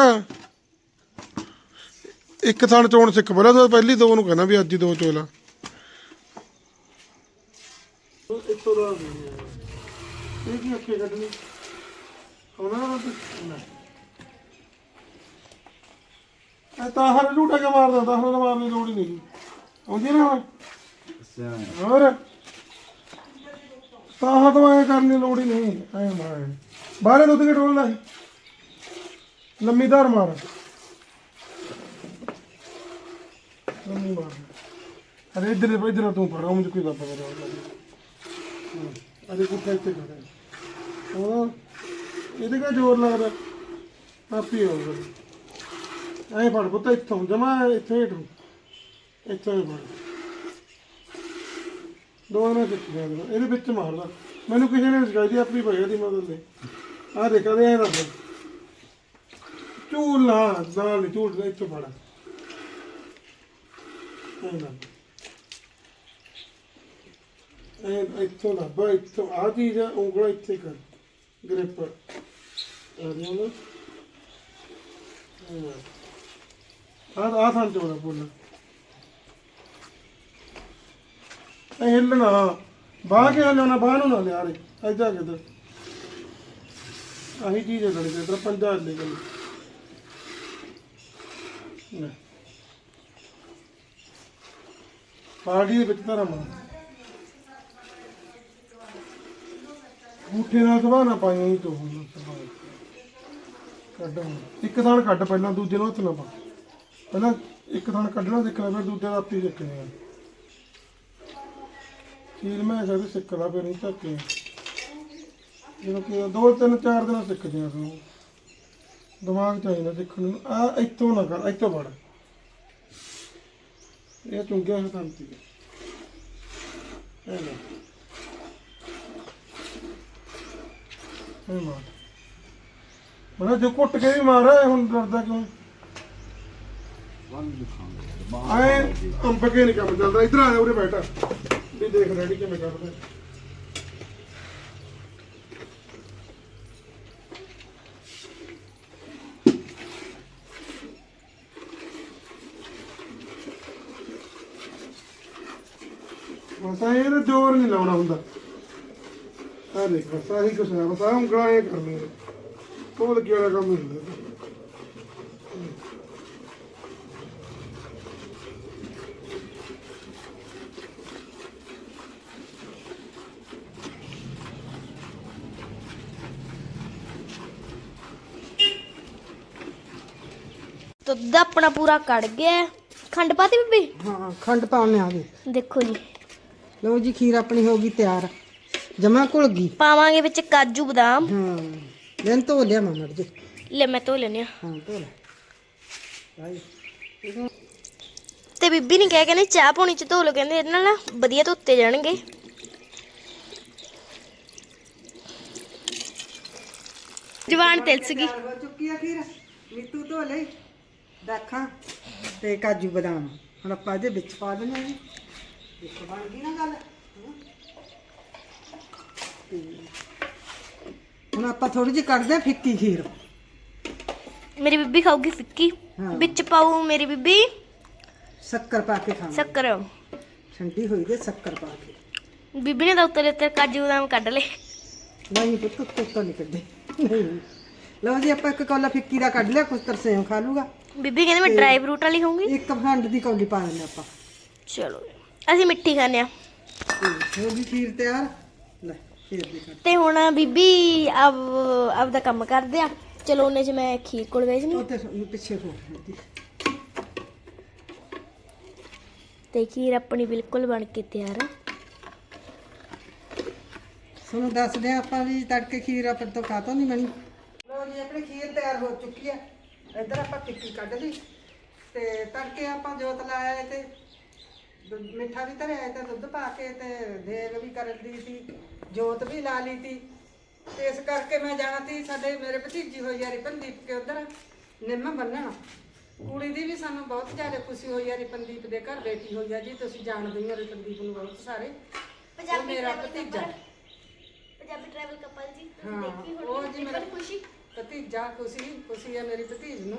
ਇੱਕ ਥਣ ਚੋਣ ਸਿੱਖ ਪਹਿਲਾਂ, ਤੂੰ ਪਹਿਲੀ ਦੋ ਨੂੰ ਕਹਿੰਦਾ ਵੀ ਅੱਜ ਹੀ ਦੋ ਚੋਲਾ ਇੱਥੋਂ ਦਾ ਇਹ ਕੀ ਅੱਖੇ ਕੱਢਣੀ? ਆਉਣਾ ਨਾ। ਇਹ ਤਾਂ ਝੂਟਾ ਕੇ ਮਾਰਦਾ? ਤਾਂ ਹਰ ਮਾਰਨ ਲੋੜ ਹੀ ਨਹੀਂ। ਆਉਂਦੀ ਨਾ ਹੁਣ ਅੱਛਾ ਹੋਰ ਤਾਂ ਹੱਥ ਕਰਨ ਦੀ ਲੋੜ ਹੀ ਨਹੀਂ, ਐ ਮਾਰ ਬਾਹਰੇ ਦੁੱਧ ਕੇ ਟੋਲਦਾ ਲੰਮੀ ਧਾਰ ਮਾਰ। ਲੰਮੀ ਮਾਰ। ਅਰੇ ਇਧਰ ਇਧਰ ਤੂੰ ਪਰ ਉਹ ਕੋਈ ਦਾ ਪਤਾ ਅਰੇ ਕੁੱਤੇ ਇੱਥੇ ਖੜੇ ਉਹ ਇਹਦੇ ਕਾ ਜ਼ੋਰ ਲੱਗਦਾ? ਆਪੀ ਹੋ ਗਿਆ ਐ ਫੜ ਪੁੱਤ, ਇੱਥੋਂ, ਜਮਾ ਇੱਥੇ ਹੇਠ ਇੱਥੋਂ ਹੀ ਫੜ। ਦੋ ਨਾ ਕਿੱਥੇ ਗਿਆ ਇਹਦੇ ਵਿੱਚ ਮਾਰਦਾ। ਮੈਨੂੰ ਕਿਸੇ ਨੇ ਸਿਖਾਈ ਦੀ ਆਪਣੀ ਭਈਆ ਦੀ ਮਦਦ ਲੈ ਆ ਦੇਖ ਦੇ ਇਹ ਰੱਬ ਝੂਲ ਨਾ ਨਾਲ ਨਹੀਂ ਝੂਲ ਇੱਥੋਂ ਫੜ। ਨਾ ਇਹ ਇੱਥੋਂ ਲੱਭ, ਇੱਥੋਂ ਆ ਚੀਜ਼ ਆ ਉਂਗਲਾਂ ਇੱਥੇ ਕਰ। ਗ੍ਰਿਪ। ਆ ਰਿਹਾ ਨਾ। ਆ ਆ ਥਾਂ ਚੋੜਾ ਬੋਲ ਇਹ ਹਿੱਲਣਾ। ਬਾਹ ਕੇ ਹਲਿਆਣਾ ਬਾਹ ਨੂੰ ਨਾ ਲਿਆ ਰੇ ਐਜਾ ਕਿਤੇ ਆਹੀ ਚੀਜ਼ ਹੈ ਗਣੀ ਤੇ ਪੰਜਾ ਲੈ। ਗਈ ਪਾਰਟੀ ਦੇ ਵਿੱਚ ਧਰਮ ਬੂਠੇ ਨਾਲ ਸਭਾ ਨਾ ਪਾਈਆਂ ਹੀ ਤੂੰ। ਕੱਢ। ਇੱਕ ਥਾਣ ਕੱਢ ਪਹਿਲਾਂ, ਦੂਜੇ ਨੂੰ ਹੱਥ ਨਾ ਪਾ। ਪਹਿਲਾਂ ਇੱਕ ਥਾਣ ਕੱਢਣਾ ਸਿੱਖਣਾ ਫਿਰ ਦੂਜੇ ਦਾ ਆਪੇ ਸਿੱਖਣਾ ਚੀਲ ਮੈਂ ਸਾਡੇ ਸਿੱਖਦਾ ਫਿਰ ਨਹੀਂ ਧੱਕੇ ਜਦੋਂ ਕਿ ਦੋ ਤਿੰਨ ਚਾਰ ਦਿਨ ਸਿੱਖਦੇ ਆ ਤੂੰ ਦਿਮਾਗ ਚਾਹੀਦਾ ਸਿੱਖਣ ਨੂੰ। ਆ ਇੱਥੋਂ ਨਾ ਕਰ ਇੱਥੋਂ ਵੜ। ਇਹ ਚੁੰਗਿਆ ਹੋਇਆ ਤੰਤੀ ਇਹ ਲੈ। ਇਹ ਮਾਰ। ਬਣਾ ਜੋ ਕੁੱਟ ਕੇ ਵੀ ਮਾਰ ਹੁਣ ਡਰਦਾ ਕਿਉਂ? ਆਏ ਅੰਬ ਕੇ ਨਹੀਂ ਕੰਮ ਚੱਲਦਾ। ਇਧਰ ਆ ਜਾ ਉਰੇ ਬੈਠਾ। ਵੀ ਦੇਖ ਰੈਡੀ ਕਿਵੇਂ ਕਰਦੇ ਬਸ ਆਹ ਜ਼ੋਰ ਨਹੀਂ ਲਾਉਣਾ ਹੁੰਦਾ। ਆ ਦੇਖ, ਬਸ ਆਹੀ ਕੁਛ ਹੈ ਬਸ ਆਹ ਉਂਗਲਾਂ ਇਹ ਕਰਨੀਆਂ ਕੋਲ ਲੱਗੀ ਕੰਮ ਹੁੰਦਾ। ਦੁੱਧ ਆਪਣਾ ਪੂਰਾ ਕੜ ਗਿਆ ਹੈ। ਖੰਡ ਪਾਤੀ ਬੀਬੀ? ਹਾਂ ਖੰਡ ਪਾਉਣੇ ਆ ਗਏ ਦੇਖੋ ਜੀ। ਲਓ ਜੀ ਖੀਰ ਆਪਣੀ ਹੋ ਗਈ ਤਿਆਰ। ਜਮਾ ਘੁਲ ਗਈ। ਪਾਵਾਂਗੇ ਵਿੱਚ ਕਾਜੂ ਬਦਾਮ। ਹਾਂ ਲੈਣ ਧੋ ਲਿਆ ਮਮੜ ਜੀ। ਲੈ ਮੈਂ ਧੋ ਲੈਣੀ ਆ ਹਾਂ ਧੋ ਲੈ। ਭਾਈ ਤੇ ਬੀਬੀ ਨੇ ਕਿਹਾ ਕਹਿੰਦੇ ਚਾਹ ਪਾਣੀ ਚ ਧੋ ਲਓ। ਕਹਿੰਦੇ ਇਹਦੇ ਨਾਲ ਨਾ ਵਧੀਆ ਧੋਤੇ ਜਾਣਗੇ। ਜਵਾਨ ਤਿਲਸ ਗਈ। ਹੋ ਚੁੱਕੀ ਆ ਖੀਰ। ਨੀਤੂ ਧੋ ਲਈ। ਦਾਖਾਂ ਤੇ ਕਾਜੂ ਬਦਾਮ। ਹੁਣ ਆਪਾਂ ਇਹਦੇ ਵਿੱਚ ਪਾ ਦਿੰਦੇ ਹਾਂ। ਵਿੱਚ ਬਣ ਗਈ ਨਾ ਗੱਲ। ਤੇ ਹੁਣ ਆਪਾਂ ਥੋੜੀ ਜਿਹੀ ਕੱਢਦੇ ਹਾਂ ਫਿੱਕੀ ਖੀਰ। ਮੇਰੀ ਬੀਬੀ ਖਾਊਗੀ ਫਿੱਕੀ। ਹਾਂ। ਵਿੱਚ ਪਾਉ ਮੇਰੀ ਬੀਬੀ। ਸ਼ੱਕਰ ਪਾ ਕੇ ਖਾਵਾਂਗੇ ਸ਼ੱਕਰ। ਠੰਡੀ ਹੋਈ ਦੇ ਸ਼ੱਕਰ ਪਾ ਕੇ। ਬੀਬੀ ਨੇ ਤਾਂ ਉੱਤੇ ਉੱਤੇ ਕਾਜੂ ਬਦਾਮ ਕੱਢ ਲਏ। ਨਹੀਂ ਪੁੱਤ ਉੱਤੋਂ ਤੋਂ ਨਹੀਂ ਕੱਢੇ। ਨਹੀਂ। ਲਓ ਜੀ ਆਪਾਂ ਇੱਕ ਕੌਲਾ ਫਿੱਕੀ ਦਾ ਕੱਢ ਲਿਆ ਕੁਛ ਤਰਸੇ ਖਾ ਲੂਗਾ ਬੀਬੀ ਕਹਿੰਦੇ ਮੈਂ ਡਰਾਈ ਫਰੂਟ ਵਾਲੀ ਖਾਊਂਗੀ ਇੱਕ ਖੰਡ ਦੀ ਕੌਲੀ ਪਾ ਦਿੰਦੇ ਆਪਾਂ। ਚਲੋ ਅਸੀਂ ਮਿੱਠੀ ਖਾਂਦੇ ਆ ਤੇ ਹੋ ਗਈ ਖੀਰ ਤਿਆਰ? ਲੈ ਖੀਰ ਦੀ ਕੱਢ ਤੇ ਹੁਣ ਬੀਬੀ ਆਪ ਆਪਦਾ ਕੰਮ ਕਰਦੇ ਆ। ਚਲੋ ਉਹਨੇ ਚ ਮੈਂ ਖੀਰ ਕੋਲ ਵੇਚਣੀ। ਉੱਤੇ ਪਿੱਛੇ ਹੋ ਤੇ ਖੀਰ ਆਪਣੀ ਬਿਲਕੁਲ ਬਣ ਕੇ ਤਿਆਰ ਆ। ਤੁਹਾਨੂੰ ਦੱਸਦੇ ਹਾਂ ਆਪਾਂ ਵੀ ਤੜਕੇ ਖੀਰ ਆਪਾਂ ਤੋਂ ਖਾਤੋਂ ਨਹੀਂ ਬਣੀ। ਲੋ ਜੀ ਆਪਣੀ ਖੀਰ ਤਿਆਰ ਹੋ ਚੁੱਕੀ ਹੈ। ਇੱਧਰ ਆਪਾਂ ਟਿੱਕੀ ਕੱਢ ਲਈ ਤੇ ਤੜਕੇ ਆਪਾਂ ਜੋਤ ਲਾਇਆ ਤੇ ਦੁੱਧ- ਮਿੱਠਾ ਵੀ ਧਰਿਆ ਤੇ ਦੁੱਧ ਪਾ ਕੇ ਤੇ ਦੇਗ ਵੀ ਕਰ ਲਈ ਸੀ ਜੋਤ ਵੀ ਲਾ ਲਈ ਸੀ। ਤੇ ਇਸ ਕਰਕੇ ਮੈਂ ਜਾਣਾ ਤੀ ਸਾਡੇ ਮੇਰੇ ਭਤੀਜੀ ਹੋਈ ਆ ਰਿਪਨਦੀਪ ਕੇ ਉਧਰ ਨਿੰਮ ਬੰਨਣ। ਕੁੜੀ ਦੀ ਵੀ ਸਾਨੂੰ ਬਹੁਤ ਜ਼ਿਆਦਾ ਖੁਸ਼ੀ ਹੋਈ ਆ ਰਿਪਨਦੀਪ ਦੇ ਘਰ ਬੇਟੀ ਹੋਈ ਆ ਜੀ ਤੁਸੀਂ ਜਾਣਦੇ ਹੀ ਹੋ ਰਿਪਨਦੀਪ ਨੂੰ ਬਹੁਤ ਸਾਰੇ। ਉਹ ਪੰਜਾਬੀ ਮੇਰਾ ਭਤੀਜਾ। ਪੰਜਾਬੀ ਟਰੈਵਲ ਕਪਲ ਜੀ ਤੁਸੀਂ ਹਾਂ ਦੇਖੀ ਉਹ ਹੋਣੀ ਮੇਰਾ ਦੇਖਣ ਖੁਸ਼ੀ। ਭਤੀਜਾ, ਖੁਸ਼ੀ ਖੁਸ਼ੀ ਹੈ ਮੇਰੀ ਭਤੀਜ ਨੂੰ।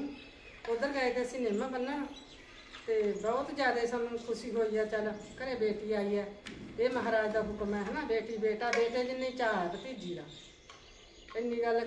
ਉਧਰ ਗਏ ਤੇ ਅਸੀਂ ਨਿੰਮ ਬੰਨਣ ਤੇ ਬਹੁਤ ਜ਼ਿਆਦਾ ਸਾਨੂੰ ਖੁਸ਼ੀ ਹੋਈ ਆ, ਚੱਲ ਘਰੇ ਬੇਟੀ ਆਈ ਹੈ ਇਹ ਮਹਾਰਾਜ ਦਾ ਹੁਕਮ ਹੈ ਹਨਾ, ਬੇਟੀ, ਬੇਟਾ, ਬੇਟੇ ਜਿੰਨੀ ਚਾਹ ਹੈ ਭਤੀਜੀ ਦਾ। ਇੰਨੀ ਗੱਲ